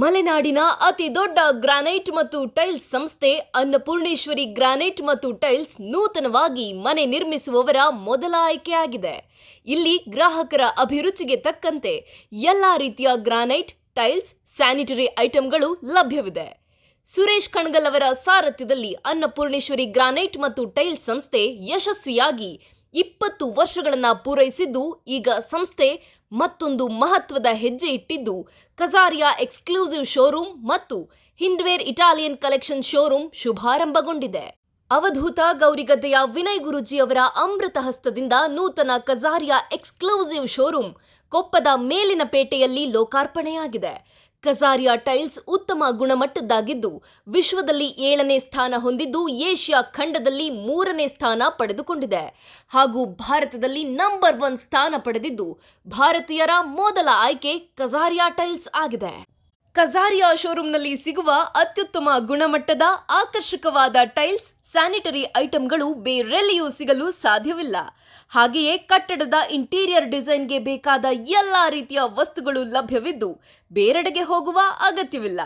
ಮಲೆನಾಡಿನ ಅತಿ ದೊಡ್ಡ ಗ್ರಾನೈಟ್ ಮತ್ತು ಟೈಲ್ಸ್ ಸಂಸ್ಥೆ ಅನ್ನಪೂರ್ಣೇಶ್ವರಿ ಗ್ರಾನೈಟ್ ಮತ್ತು ಟೈಲ್ಸ್ ನೂತನವಾಗಿ ಮನೆ ನಿರ್ಮಿಸುವವರ ಮೊದಲ ಆಯ್ಕೆಯಾಗಿದೆ. ಇಲ್ಲಿ ಗ್ರಾಹಕರ ಅಭಿರುಚಿಗೆ ತಕ್ಕಂತೆ ಎಲ್ಲಾ ರೀತಿಯ ಗ್ರಾನೈಟ್, ಟೈಲ್ಸ್, ಸ್ಯಾನಿಟರಿ ಐಟಂಗಳು ಲಭ್ಯವಿದೆ. ಸುರೇಶ್ ಕಣಗಲ್ ಅವರ ಸಾರಥ್ಯದಲ್ಲಿ ಅನ್ನಪೂರ್ಣೇಶ್ವರಿ ಗ್ರಾನೈಟ್ ಮತ್ತು ಟೈಲ್ಸ್ ಸಂಸ್ಥೆ ಯಶಸ್ವಿಯಾಗಿ ಇಪ್ಪತ್ತು ವರ್ಷಗಳನ್ನು ಪೂರೈಸಿದ್ದು ಈಗ ಸಂಸ್ಥೆ ಮತ್ತೊಂದು ಮಹತ್ವದ ಹೆಜ್ಜೆ ಇಟ್ಟಿದ್ದು ಕಜಾರಿಯಾ ಎಕ್ಸ್ಕ್ಲೂಸಿವ್ ಶೋರೂಮ್ ಮತ್ತು ಹಿಂಡ್ವೇರ್ ಇಟಾಲಿಯನ್ ಕಲೆಕ್ಷನ್ ಶೋರೂಮ್ ಶುಭಾರಂಭಗೊಂಡಿದೆ. ಅವಧೂತ ಗೌರಿಗದ್ದೆಯ ವಿನಯ್ ಗುರುಜಿ ಅವರ ಅಮೃತ ಹಸ್ತದಿಂದ ನೂತನ ಕಜಾರಿಯಾ ಎಕ್ಸ್ಕ್ಲೂಸಿವ್ ಶೋರೂಮ್ ಕೊಪ್ಪದ ಮೇಲಿನ ಪೇಟೆಯಲ್ಲಿ ಲೋಕಾರ್ಪಣೆಯಾಗಿದೆ. ಕಜಾರಿಯಾ ಟೈಲ್ಸ್ ಉತ್ತಮ ಗುಣಮಟ್ಟದ್ದಾಗಿದ್ದು, ವಿಶ್ವದಲ್ಲಿ ಏಳನೇ ಸ್ಥಾನ ಹೊಂದಿದ್ದು ಏಷ್ಯಾ ಖಂಡದಲ್ಲಿ ಮೂರನೇ ಸ್ಥಾನ ಪಡೆದುಕೊಂಡಿದೆ. ಹಾಗೂ ಭಾರತದಲ್ಲಿ ನಂಬರ್ ಒನ್ ಸ್ಥಾನ ಪಡೆದಿದ್ದು, ಭಾರತೀಯರ ಮೊದಲ ಆಯ್ಕೆ ಕಜಾರಿಯಾ ಟೈಲ್ಸ್ ಆಗಿದೆ. ಕಜಾರಿಯಾ ಶೋರೂಮ್ನಲ್ಲಿ ಸಿಗುವ ಅತ್ಯುತ್ತಮ ಗುಣಮಟ್ಟದ ಆಕರ್ಷಕವಾದ ಟೈಲ್ಸ್, ಸ್ಯಾನಿಟರಿ ಐಟಂಗಳು ಬೇರೆಲ್ಲಿಯೂ ಸಿಗಲು ಸಾಧ್ಯವಿಲ್ಲ. ಹಾಗೆಯೇ ಕಟ್ಟಡದ ಇಂಟೀರಿಯರ್ ಡಿಸೈನ್ಗೆ ಬೇಕಾದ ಎಲ್ಲ ರೀತಿಯ ವಸ್ತುಗಳು ಲಭ್ಯವಿದ್ದು ಬೇರೆಡೆಗೆ ಹೋಗುವ ಅಗತ್ಯವಿಲ್ಲ.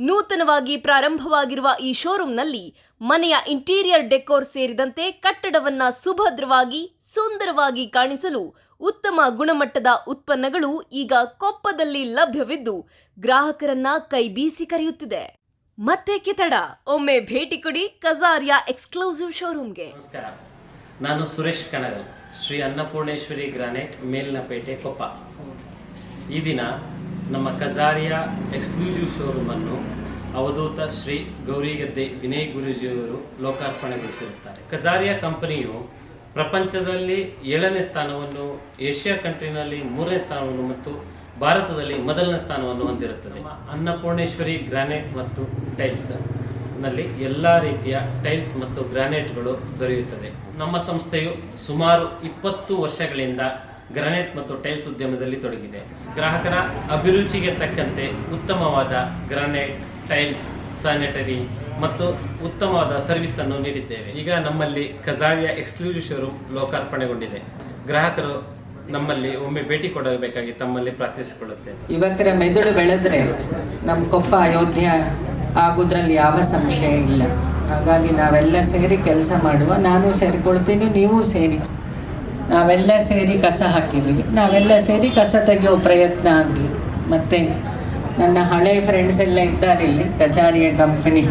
ನೂತನವಾಗಿ ಪ್ರಾರಂಭವಾಗಿರುವ ಈ ಶೋರೂಮ್ನಲ್ಲಿ ಮನೆಯ ಇಂಟೀರಿಯರ್ ಡೆಕೋರ್ ಸೇರಿದಂತೆ ಕಟ್ಟಡವನ್ನ ಸುಭದ್ರವಾಗಿ, ಸುಂದರವಾಗಿ ಕಾಣಿಸಲು ಉತ್ತಮ ಗುಣಮಟ್ಟದ ಉತ್ಪನ್ನಗಳು ಈಗ ಕೊಪ್ಪದಲ್ಲಿ ಲಭ್ಯವಿದ್ದು ಗ್ರಾಹಕರನ್ನ ಕೈ ಬೀಸಿ ಕರೆಯುತ್ತಿದೆ. ಮತ್ತೆ ಕಿತಡ ಒಮ್ಮೆ ಭೇಟಿ ಕೊಡಿ ಕಜಾರಿಯಾ ಎಕ್ಸ್ಕ್ಲೂಸಿವ್ ಶೋರೂಮ್ಗೆ. ನಾನು ಸುರೇಶ್ ಕಣಗಲ್. ಶ್ರೀ ಅನ್ನಪೂರ್ಣೇಶ್ವರಿ ಗ್ರಾನೈಟ್ ಮೇಲಿನಪೇಟೆ ಕೊಪ್ಪ. ಈ ದಿನ ನಮ್ಮ ಕಜಾರಿಯಾ ಎಕ್ಸ್ಕ್ಲೂಸಿವ್ ಶೋರೂಮನ್ನು ಅವಧೂತ ಶ್ರೀ ಗೌರಿಗದ್ದೆ ವಿನಯ್ ಗುರೂಜಿಯವರು ಲೋಕಾರ್ಪಣೆಗೊಳಿಸಿರುತ್ತಾರೆ. ಕಜಾರಿಯಾ ಕಂಪನಿಯು ಪ್ರಪಂಚದಲ್ಲಿ ಏಳನೇ ಸ್ಥಾನವನ್ನು, ಏಷ್ಯಾ ಕಂಟ್ರಿನಲ್ಲಿ ಮೂರನೇ ಸ್ಥಾನವನ್ನು ಮತ್ತು ಭಾರತದಲ್ಲಿ ಮೊದಲನೇ ಸ್ಥಾನವನ್ನು ಹೊಂದಿರುತ್ತದೆ. ಅನ್ನಪೂರ್ಣೇಶ್ವರಿ ಗ್ರಾನೈಟ್ ಮತ್ತು ಟೈಲ್ಸ್. ನಲ್ಲಿ ಎಲ್ಲ ರೀತಿಯ ಟೈಲ್ಸ್ ಮತ್ತು ಗ್ರಾನೈಟ್ಗಳು ದೊರೆಯುತ್ತದೆ. ನಮ್ಮ ಸಂಸ್ಥೆಯು ಸುಮಾರು ಇಪ್ಪತ್ತು ವರ್ಷಗಳಿಂದ ಗ್ರಾನೈಟ್ ಮತ್ತು ಟೈಲ್ಸ್ ಉದ್ಯಮದಲ್ಲಿ ತೊಡಗಿದೆ. ಗ್ರಾಹಕರ ಅಭಿರುಚಿಗೆ ತಕ್ಕಂತೆ ಉತ್ತಮವಾದ ಗ್ರಾನೈಟ್, ಟೈಲ್ಸ್, ಸ್ಯಾನಿಟರಿ ಮತ್ತು ಉತ್ತಮವಾದ ಸರ್ವಿಸ್ ಅನ್ನು ನೀಡಿದ್ದೇವೆ. ಈಗ ನಮ್ಮಲ್ಲಿ ಕಜಾರಿಯಾ ಎಕ್ಸ್ಕ್ಲೂಸಿವ್ ಶೋರೂಮ್ ಲೋಕಾರ್ಪಣೆಗೊಂಡಿದೆ. ಗ್ರಾಹಕರು ನಮ್ಮಲ್ಲಿ ಒಮ್ಮೆ ಭೇಟಿ ಕೊಡಬೇಕಾಗಿ ತಮ್ಮಲ್ಲಿ ಪ್ರಾರ್ಥಿಸಿಕೊಳ್ಳುತ್ತೇವೆ. ಯುವಕರ ಮೆದುಳು ಬೆಳೆದ್ರೆ ನಮ್ಮ ಕೊಪ್ಪ ಅಯೋಧ್ಯ ಆಗೋದ್ರಲ್ಲಿ ಯಾವ ಸಂಶಯ ಇಲ್ಲ. ಹಾಗಾಗಿ ನಾವೆಲ್ಲ ಸೇರಿ ಕೆಲಸ ಮಾಡುವ, ನಾನು ಸೇರಿಕೊಳ್ತೀನಿ, ನೀವು ಸೇರಿ. ನಾವೆಲ್ಲ ಸೇರಿ ಕಸ ಹಾಕಿದ್ದೀವಿ. ನಾವೆಲ್ಲ ಸೇರಿ ಕಸ ತೆಗೆಯೋ ಪ್ರಯತ್ನ ಆಗಲಿ. ಮತ್ತು ನನ್ನ ಹಳೆ ಫ್ರೆಂಡ್ಸ್ ಎಲ್ಲ ಇದ್ದಾರೆ ಇಲ್ಲಿ ಕಚಾರಿಯ ಕಂಪನಿ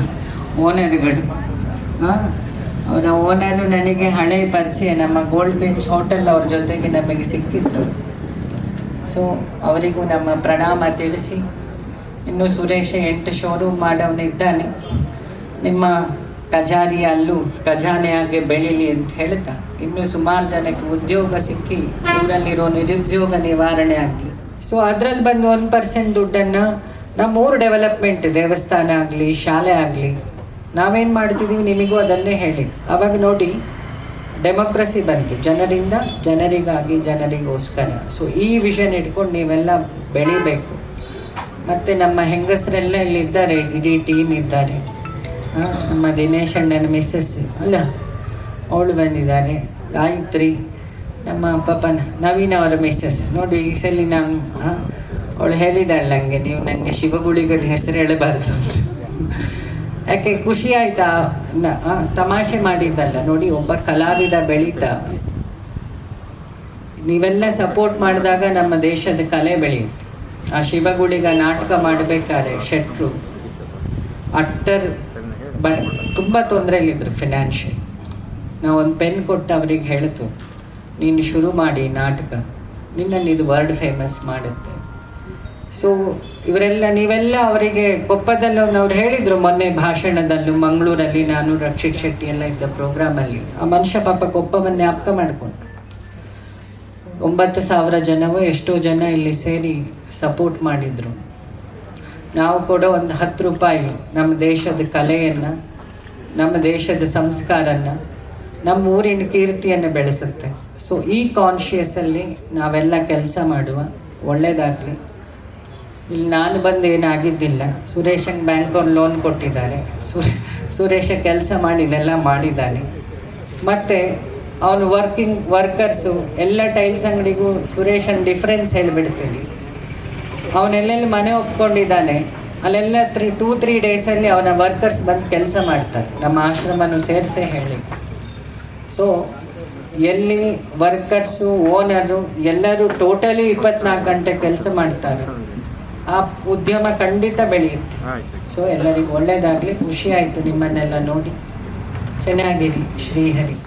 ಓನರ್ಗಳು ಅವರ ಓನರು ನನಗೆ ಹಳೆ ಪರಿಚಯ, ನಮ್ಮ ಗೋಲ್ಡ್ ಬೆಂಚ್ ಹೋಟೆಲ್ ಅವ್ರ ಜೊತೆಗೆ ನಮಗೆ ಸಿಕ್ಕಿದ್ರು. ಸೊ ಅವರಿಗೂ ನಮ್ಮ ಪ್ರಣಾಮ ತಿಳಿಸಿ ಇನ್ನು ಸುರೇಶ ಎಂಟು ಶೋರೂಮ್ ಮಾಡವನಿದ್ದಾನೆ ನಿಮ್ಮ ಖಜಾರಿ ಅಲ್ಲೂ ಖಜಾನೆಯಾಗೆ ಬೆಳೀಲಿ ಅಂತ ಹೇಳ್ತಾ. ಇನ್ನು ಸುಮಾರು ಜನಕ್ಕೆ ಉದ್ಯೋಗ ಸಿಕ್ಕಿ ಊರಲ್ಲಿರೋ ನಿರುದ್ಯೋಗ ನಿವಾರಣೆ ಆಗಲಿ. ಸೊ ಅದರಲ್ಲಿ ಬಂದು ಒನ್ ಪರ್ಸೆಂಟ್ ದುಡ್ಡನ್ನು ನಮ್ಮ ಊರು ಡೆವಲಪ್ಮೆಂಟ್ ದೇವಸ್ಥಾನ ಆಗಲಿ, ಶಾಲೆ ಆಗಲಿ, ನಾವೇನು ಮಾಡ್ತಿದ್ದೀವಿ ನಿಮಗೂ ಅದನ್ನೇ ಹೇಳಿ ಅವಾಗ ನೋಡಿ ಡೆಮೋಕ್ರಸಿ ಬಂತು. ಜನರಿಂದ ಜನರಿಗಾಗಿ ಜನರಿಗೋಸ್ಕರ. ಸೊ ಈ ವಿಷನ್ ಇಟ್ಕೊಂಡು ನೀವೆಲ್ಲ ಬೆಳಿಬೇಕು. ಮತ್ತು ನಮ್ಮ ಹೆಂಗಸರೆಲ್ಲ ಇಲ್ಲಿದ್ದಾರೆ, ಇಡೀ ಟೀಮ್ ಇದ್ದಾರೆ. ನಮ್ಮ ದಿನೇಶ್ ಅಣ್ಣನ ಮಿಸ್ಸಸ್ ಅಲ್ಲ, ಅವಳು ಬಂದಿದ್ದಾರೆ. ಗಾಯತ್ರಿ, ನಮ್ಮ ಪಾಪ ನವೀನ್ ಅವರ ಮಿಸ್ಸಸ್ ನೋಡಿ, ಈ ಸಲ ನಾನು ಅವಳು ಹೇಳಿದಾಳೆ ನನಗೆ ನೀವು ನನಗೆ ಶಿವಗುಳಿಗನ ಹೆಸರು ಹೇಳಬಾರ್ದು ಯಾಕೆ, ಖುಷಿ ಆಯ್ತಾ? ತಮಾಷೆ ಮಾಡಿದ್ದಲ್ಲ, ನೋಡಿ, ಒಬ್ಬ ಕಲಾವಿದ ಬೆಳೀತಾ. ನೀವೆಲ್ಲ ಸಪೋರ್ಟ್ ಮಾಡಿದಾಗ ನಮ್ಮ ದೇಶದ ಕಲೆ ಬೆಳೆಯುತ್ತೆ. ಆ ಶಿವಗುಡಿಗ ನಾಟಕ ಮಾಡಬೇಕಾದ್ರೆ ಶೆಟ್ರು. ಅಟ್ಟರ್ ಬ, ತುಂಬ ತೊಂದರೆಯಲ್ಲಿದ್ದರು ಫಿನಾನ್ಷಿಯಲ್ ನಾವು ಒಂದು ಪೆನ್ ಕೊಟ್ಟು ಅವ್ರಿಗೆ ಹೇಳಿತು, ನೀನು ಶುರು ಮಾಡಿ ನಾಟಕ. ನಿನ್ನಲ್ಲಿ ಇದು ವರ್ಲ್ಡ್ ಫೇಮಸ್ ಮಾಡುತ್ತೆ. ಸೊ ಇವರೆಲ್ಲ, ನೀವೆಲ್ಲ ಅವರಿಗೆ ಕೊಪ್ಪದಲ್ಲಿ ಒಂದು ಅವ್ರು ಹೇಳಿದರು, ಮೊನ್ನೆ ಭಾಷಣದಲ್ಲೂ ಮಂಗಳೂರಲ್ಲಿ ನಾನು ರಕ್ಷಿತ್ ಶೆಟ್ಟಿ ಎಲ್ಲ ಇದ್ದ ಪ್ರೋಗ್ರಾಮಲ್ಲಿ ಆ ಮನುಷ್ಯ ಪಾಪ ಕೊಪ್ಪವನ್ನು ಜ್ಞಾಪಕ ಮಾಡಿಕೊಂಡ್ರು. ಒಂಬತ್ತು ಸಾವಿರ ಜನವೋ ಎಷ್ಟೋ ಜನ ಇಲ್ಲಿ ಸೇರಿ ಸಪೋರ್ಟ್ ಮಾಡಿದರು. ನಾವು ಕೂಡ ಒಂದು ಹತ್ತು ರೂಪಾಯಿ ನಮ್ಮ ದೇಶದ ಕಲೆಯನ್ನು, ನಮ್ಮ ದೇಶದ ಸಂಸ್ಕಾರನ ನಮ್ಮ ಊರಿನ ಕೀರ್ತಿಯನ್ನು ಬೆಳೆಸುತ್ತೆ. ಸೊ ಈ ಕಾನ್ಷಿಯಸಲ್ಲಿ ನಾವೆಲ್ಲ ಕೆಲಸ ಮಾಡುವ ಒಳ್ಳೆಯದಾಗಲಿ ಇಲ್ಲಿ ನಾನು ಬಂದು ಏನಾಗಿದ್ದಿಲ್ಲ. ಸುರೇಶಂಗೆ ಬ್ಯಾಂಕ್ ಅವ್ರು ಲೋನ್ ಕೊಟ್ಟಿದ್ದಾರೆ. ಸುರೇ, ಸುರೇಶ ಕೆಲಸ ಮಾಡಿದೆಲ್ಲ ಮಾಡಿದ್ದಾನೆ. ಮತ್ತು ಅವನು ವರ್ಕಿಂಗ್ ವರ್ಕರ್ಸು ಎಲ್ಲ ಟೈಲ್ಸ್ ಅಂಗಡಿಗೂ ಸುರೇಶನ್ ಡಿಫ್ರೆನ್ಸ್ ಹೇಳಿಬಿಡ್ತೀನಿ. ಅವನೆಲ್ಲೆಲ್ಲಿ ಮನೆ ಒಪ್ಕೊಂಡಿದ್ದಾನೆ, ಅಲ್ಲೆಲ್ಲ ತ್ರೀ ಟೂ ತ್ರೀ ಡೇಸಲ್ಲಿ ಅವನ ವರ್ಕರ್ಸ್ ಬಂದು ಕೆಲಸ ಮಾಡ್ತಾರೆ. ನಮ್ಮ ಆಶ್ರಮನೂ ಸೇರಿಸೇ ಹೇಳಿ ಸೊ ಎಲ್ಲಿ ವರ್ಕರ್ಸು ಓನರು ಎಲ್ಲರೂ ಟೋಟಲಿ ಇಪ್ಪತ್ನಾಲ್ಕು ಗಂಟೆ ಕೆಲಸ ಮಾಡ್ತಾರೆ. ಆ ಉದ್ಯಮ ಖಂಡಿತ ಬೆಳೆಯುತ್ತೆ. ಸೊ ಎಲ್ಲರಿಗೂ ಒಳ್ಳೆಯದಾಗಲಿ ಖುಷಿ ಆಯಿತು ನಿಮ್ಮನ್ನೆಲ್ಲ ನೋಡಿ. ಚೆನ್ನಾಗಿರಿ, ಶ್ರೀಹರಿ.